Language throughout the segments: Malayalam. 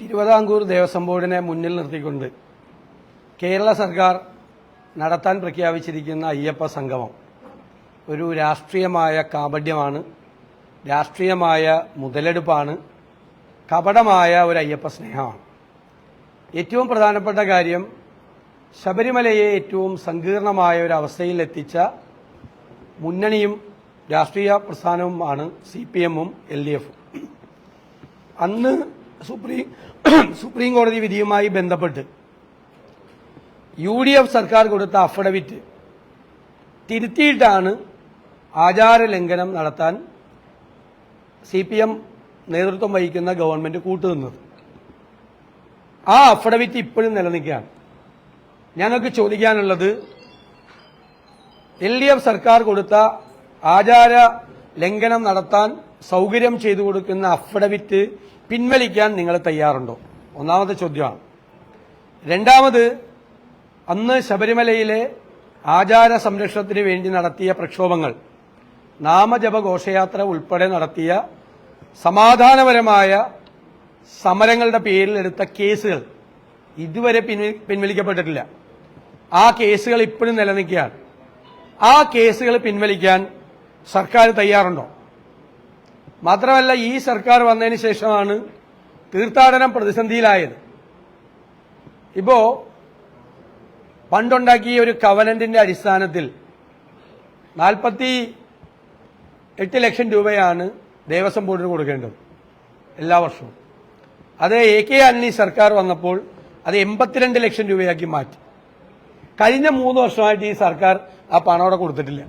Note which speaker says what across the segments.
Speaker 1: തിരുവിതാംകൂർ ദേവസ്വം ബോർഡിനെ മുന്നിൽ നിർത്തിക്കൊണ്ട് കേരള സർക്കാർ നടത്താൻ പ്രഖ്യാപിച്ചിരിക്കുന്ന അയ്യപ്പ സംഗമം ഒരു രാഷ്ട്രീയമായ കാപഡ്യമാണ് രാഷ്ട്രീയമായ മുതലെടുപ്പാണ് കപടമായ ഒരു അയ്യപ്പ സ്നേഹമാണ്. ഏറ്റവും പ്രധാനപ്പെട്ട കാര്യം ശബരിമലയെ ഏറ്റവും സങ്കീർണമായ ഒരു അവസ്ഥയിൽ എത്തിച്ച മുന്നണിയും രാഷ്ട്രീയ പ്രസ്ഥാനവുമാണ് സി പി എമ്മും എൽ ഡി എഫും. അന്ന് സുപ്രീം സുപ്രീം കോടതി വിധിയുമായി ബന്ധപ്പെട്ട് യു ഡി എഫ് സർക്കാർ കൊടുത്ത അഫിഡവിറ്റ് തിരുത്തിയിട്ടാണ് ആചാര ലംഘനം നടത്താൻ സി പി എം നേതൃത്വം വഹിക്കുന്ന ഗവൺമെന്റ് കൂട്ടുനിന്നത്. ആ അഫിഡവിറ്റ് ഇപ്പോഴും നിലനിൽക്കുകയാണ്. ഞങ്ങൾക്ക് ചോദിക്കാനുള്ളത് എൽ ഡി എഫ് സർക്കാർ കൊടുത്ത ആചാര ലംഘനം നടത്താൻ സൗകര്യം ചെയ്തു കൊടുക്കുന്ന അഫിഡവിറ്റ് പിൻവലിക്കാൻ നിങ്ങൾ തയ്യാറുണ്ടോ? ഒന്നാമത്തെ ചോദ്യമാണ്. രണ്ടാമത് അന്ന് ശബരിമലയിലെ ആചാര സംരക്ഷണത്തിന് വേണ്ടി നടത്തിയ പ്രക്ഷോഭങ്ങൾ നാമജപ ഘോഷയാത്ര ഉൾപ്പെടെ നടത്തിയ സമാധാനപരമായ സമരങ്ങളുടെ പേരിൽ എടുത്ത കേസുകൾ ഇതുവരെ പിൻവലിക്കപ്പെട്ടിട്ടില്ല. ആ കേസുകൾ ഇപ്പോഴും നിലനിൽക്കുകയാണ്. ആ കേസുകൾ പിൻവലിക്കാൻ സർക്കാർ തയ്യാറുണ്ടോ? മാത്രമല്ല ഈ സർക്കാർ വന്നതിന് ശേഷമാണ് തീർത്ഥാടനം പ്രതിസന്ധിയിലായത്. ഇപ്പോ പണ്ടുണ്ടാക്കിയ ഒരു കവനന്റിന്റെ അടിസ്ഥാനത്തിൽ നാൽപ്പത്തി എട്ട് ലക്ഷം രൂപയാണ് ദേവസ്വം ബോർഡിന് കൊടുക്കേണ്ടത് എല്ലാ വർഷവും. അത് എ കെ ആന്റണി സർക്കാർ വന്നപ്പോൾ അത് എൺപത്തിരണ്ട് ലക്ഷം രൂപയാക്കി മാറ്റി. കഴിഞ്ഞ മൂന്ന് വർഷമായിട്ട് ഈ സർക്കാർ ആ പണം അവിടെ കൊടുത്തിട്ടില്ല.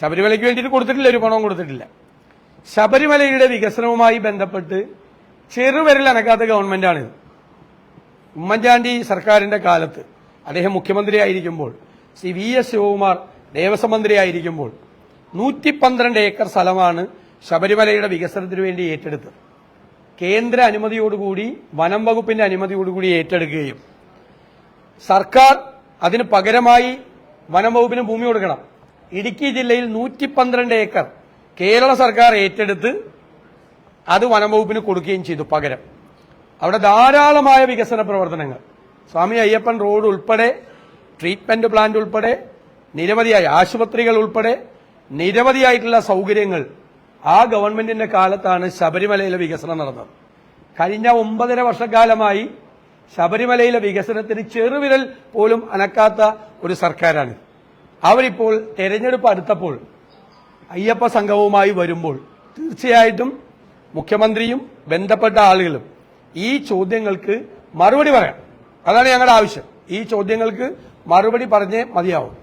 Speaker 1: ശബരിമലയ്ക്ക് വേണ്ടിയിട്ട് കൊടുത്തിട്ടില്ല ഒരു പണവും കൊടുത്തിട്ടില്ല. ശബരിമലയുടെ വികസനവുമായി ബന്ധപ്പെട്ട് ചെറുവിരൽ അനക്കാത്ത ഗവൺമെന്റാണിത്. ഉമ്മൻചാണ്ടി സർക്കാരിന്റെ കാലത്ത് അദ്ദേഹം മുഖ്യമന്ത്രിയായിരിക്കുമ്പോൾ ശ്രീ വി എസ് ശിവകുമാർ ദേവസ്വം മന്ത്രിയായിരിക്കുമ്പോൾ നൂറ്റി പന്ത്രണ്ട് ഏക്കർ സ്ഥലമാണ് ശബരിമലയുടെ വികസനത്തിന് വേണ്ടി ഏറ്റെടുത്തത്. കേന്ദ്ര അനുമതിയോടുകൂടി വനം വകുപ്പിന്റെ അനുമതിയോടുകൂടി ഏറ്റെടുക്കുകയും സർക്കാർ അതിന് പകരമായി വനം വകുപ്പിന് ഭൂമി കൊടുക്കണം. ഇടുക്കി ജില്ലയിൽ നൂറ്റി ഏക്കർ കേരള സർക്കാർ ഏറ്റെടുത്ത് അത് വനംവകുപ്പിന് കൊടുക്കുകയും ചെയ്തു പകരം. അവിടെ ധാരാളമായ വികസന പ്രവർത്തനങ്ങൾ. സ്വാമി അയ്യപ്പൻ റോഡ് ഉൾപ്പെടെ ട്രീറ്റ്മെന്റ് പ്ലാന്റ് ഉൾപ്പെടെ നിരവധിയായ ആശുപത്രികൾ ഉൾപ്പെടെ നിരവധിയായിട്ടുള്ള സൗകര്യങ്ങൾ ആ ഗവൺമെന്റിന്റെ കാലത്താണ് ശബരിമലയിലെ വികസനം നടന്നത്. കഴിഞ്ഞ ഒമ്പതര വർഷക്കാലമായി ശബരിമലയിലെ വികസനത്തിന് ചെറുവിരൽ പോലും അനക്കാത്ത ഒരു സർക്കാരാണ് അവരിപ്പോൾ തെരഞ്ഞെടുപ്പ് അടുത്തപ്പോൾ അയ്യപ്പ സംഘവുമായി വരുമ്പോൾ തീർച്ചയായിട്ടും മുഖ്യമന്ത്രിയും ബന്ധപ്പെട്ട ആളുകളും ഈ ചോദ്യങ്ങൾക്ക് മറുപടി പറയാം. അതാണ് ഞങ്ങളുടെ ആവശ്യം. ഈ ചോദ്യങ്ങൾക്ക് മറുപടി പറഞ്ഞേ മതിയാവും.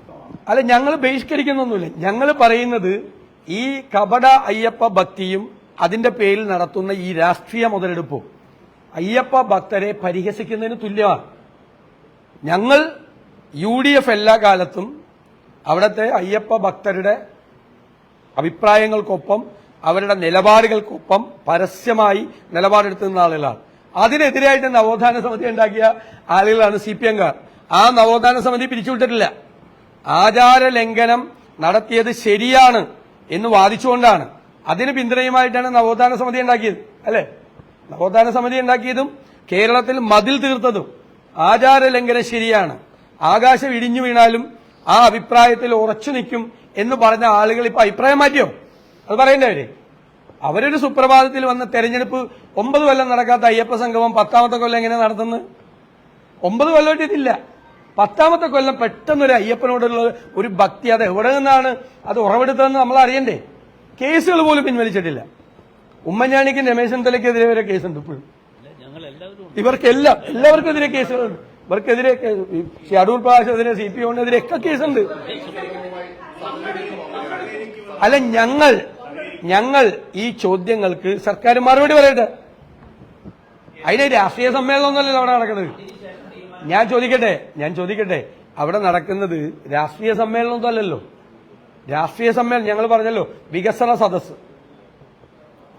Speaker 1: അല്ല ഞങ്ങൾ ബഹിഷ്കരിക്കുന്നൊന്നുമില്ല. ഞങ്ങൾ പറയുന്നത് ഈ കപട അയ്യപ്പ ഭക്തിയും അതിന്റെ പേരിൽ നടത്തുന്ന ഈ രാഷ്ട്രീയ മുതലെടുപ്പും അയ്യപ്പ ഭക്തരെ പരിഹസിക്കുന്നതിന് തുല്യമാണ്. ഞങ്ങൾ യു എല്ലാ കാലത്തും അവിടുത്തെ അയ്യപ്പ ഭക്തരുടെ അഭിപ്രായങ്ങൾക്കൊപ്പം അവരുടെ നിലപാടുകൾക്കൊപ്പം പരസ്യമായി നിലപാടെടുത്തുന്ന ആളുകളാണ്. അതിനെതിരായിട്ട് നവോത്ഥാന സമിതി ഉണ്ടാക്കിയ ആളുകളാണ് സി പി എംകാർ. ആ നവോത്ഥാന സമിതി പിരിച്ചുവിട്ടിട്ടില്ല. ആചാര ലംഘനം നടത്തിയത് ശരിയാണ് എന്ന് വാദിച്ചുകൊണ്ടാണ്. അതിന് പിന്തുണയുമായിട്ടാണ് നവോത്ഥാന സമിതി ഉണ്ടാക്കിയത് അല്ലേ? നവോത്ഥാന സമിതി ഉണ്ടാക്കിയതും കേരളത്തിൽ മതിൽ തീർത്തതും ആചാര ലംഘനം ശരിയാണ്. ആകാശം ഇടിഞ്ഞു വീണാലും ആ അഭിപ്രായത്തിൽ ഉറച്ചു നിൽക്കും എന്ന് പറഞ്ഞ ആളുകൾ ഇപ്പൊ അഭിപ്രായം മാറ്റിയോ? അത് പറയണ്ടേ അവർ? അവരൊരു സുപ്രഭാതത്തിൽ വന്ന തെരഞ്ഞെടുപ്പ് ഒമ്പത് കൊല്ലം നടക്കാത്ത അയ്യപ്പ സംഗമം പത്താമത്തെ കൊല്ലം എങ്ങനെ നടത്തുന്നത് ഒമ്പത് കൊല്ലമായിട്ട് ഇതില്ല. പത്താമത്തെ കൊല്ലം പെട്ടെന്നൊരു അയ്യപ്പനോടുള്ള ഒരു ഭക്തി അത് എവിടെ നിന്നാണ് അത് ഉറവെടുത്തതെന്ന് നമ്മൾ അറിയണ്ടേ? കേസുകൾ പോലും പിൻവലിച്ചിട്ടില്ല. ഉമ്മൻചാണ്ടിക്കും രമേശ് ചെന്നിത്തലയ്ക്കെതിരെ വരെ കേസുണ്ട് ഇപ്പോഴും. ഇവർക്കെല്ലാം എല്ലാവർക്കും എതിരെ കേസുകളുണ്ട്. ഇവർക്കെതിരെ അടൂർ പ്രകാശ് എതിരെ സി പി ഒന്നെതിരെ ഒക്കെ കേസുണ്ട്. അല്ല ഞങ്ങൾ ഞങ്ങൾ ഈ ചോദ്യങ്ങൾക്ക് സർക്കാർ മറുപടി പറയട്ടെ. അതിന് രാഷ്ട്രീയ സമ്മേളനമൊന്നുമല്ലല്ലോ അവിടെ നടക്കുന്നത്. ഞാൻ ചോദിക്കട്ടെ ഞാൻ ചോദിക്കട്ടെ. അവിടെ നടക്കുന്നത് രാഷ്ട്രീയ സമ്മേളനമൊന്നും അല്ലല്ലോ രാഷ്ട്രീയ സമ്മേളനം ഞങ്ങൾ പറഞ്ഞല്ലോ വികസന സദസ്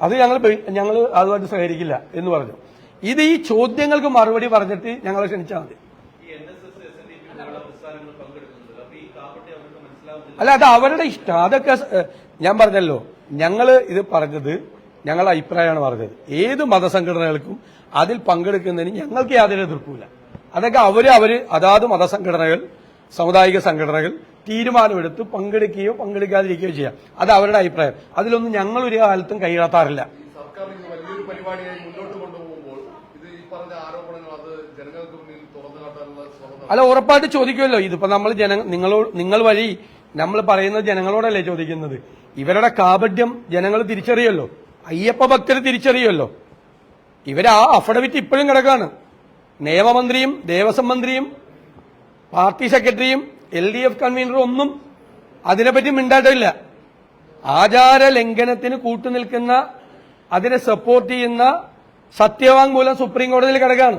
Speaker 1: അത് ഞങ്ങൾ ഞങ്ങൾ അതുമായിട്ട് സഹകരിക്കില്ല എന്ന് പറഞ്ഞു. ഇത് ഈ ചോദ്യങ്ങൾക്ക് മറുപടി പറഞ്ഞിട്ട് ഞങ്ങളെ ക്ഷണിച്ചാൽ മതി. അല്ല അത് അവരുടെ ഇഷ്ടം. അതൊക്കെ ഞാൻ പറഞ്ഞല്ലോ. ഞങ്ങൾ ഇത് പറഞ്ഞത് ഞങ്ങളുടെ അഭിപ്രായമാണ് പറഞ്ഞത്. ഏത് മതസംഘടനകൾക്കും അതിൽ പങ്കെടുക്കുന്നതിന് ഞങ്ങൾക്ക് യാതൊരു എതിർപ്പില്ല അതൊക്കെ അവർ അവർ അതാത് മതസംഘടനകൾ സാമുദായിക സംഘടനകൾ തീരുമാനമെടുത്ത് പങ്കെടുക്കുകയോ പങ്കെടുക്കാതിരിക്കുകയോ ചെയ്യാം. അത് അവരുടെ അഭിപ്രായം. അതിലൊന്നും ഞങ്ങൾ ഒരു കാലത്തും
Speaker 2: ശ്രമം
Speaker 1: അല്ല ഉറപ്പായിട്ട് ചോദിക്കുമല്ലോ. ഇതിപ്പോ നമ്മൾ ജന നിങ്ങളോട് നിങ്ങൾ വഴി നമ്മൾ പറയുന്നത് ജനങ്ങളോടല്ലേ ചോദിക്കുന്നത്? ഇവരുടെ കാപഢ്യം ജനങ്ങൾ തിരിച്ചറിയല്ലോ അയ്യപ്പ ഭക്തർ തിരിച്ചറിയല്ലോ ഇവർ ആ അഫിഡവിറ്റ് ഇപ്പോഴും കിടക്കാണ്. നിയമമന്ത്രിയും ദേവസ്വം മന്ത്രിയും പാർട്ടി സെക്രട്ടറിയും എൽ ഡി എഫ് കൺവീനറും ഒന്നും അതിനെപ്പറ്റി മിണ്ടാട്ടില്ല ആചാര ലംഘനത്തിന് കൂട്ടുനിൽക്കുന്ന അതിനെ സപ്പോർട്ട് ചെയ്യുന്ന സത്യവാങ്മൂലം സുപ്രീം കോടതിയിൽ കിടക്കാണ്.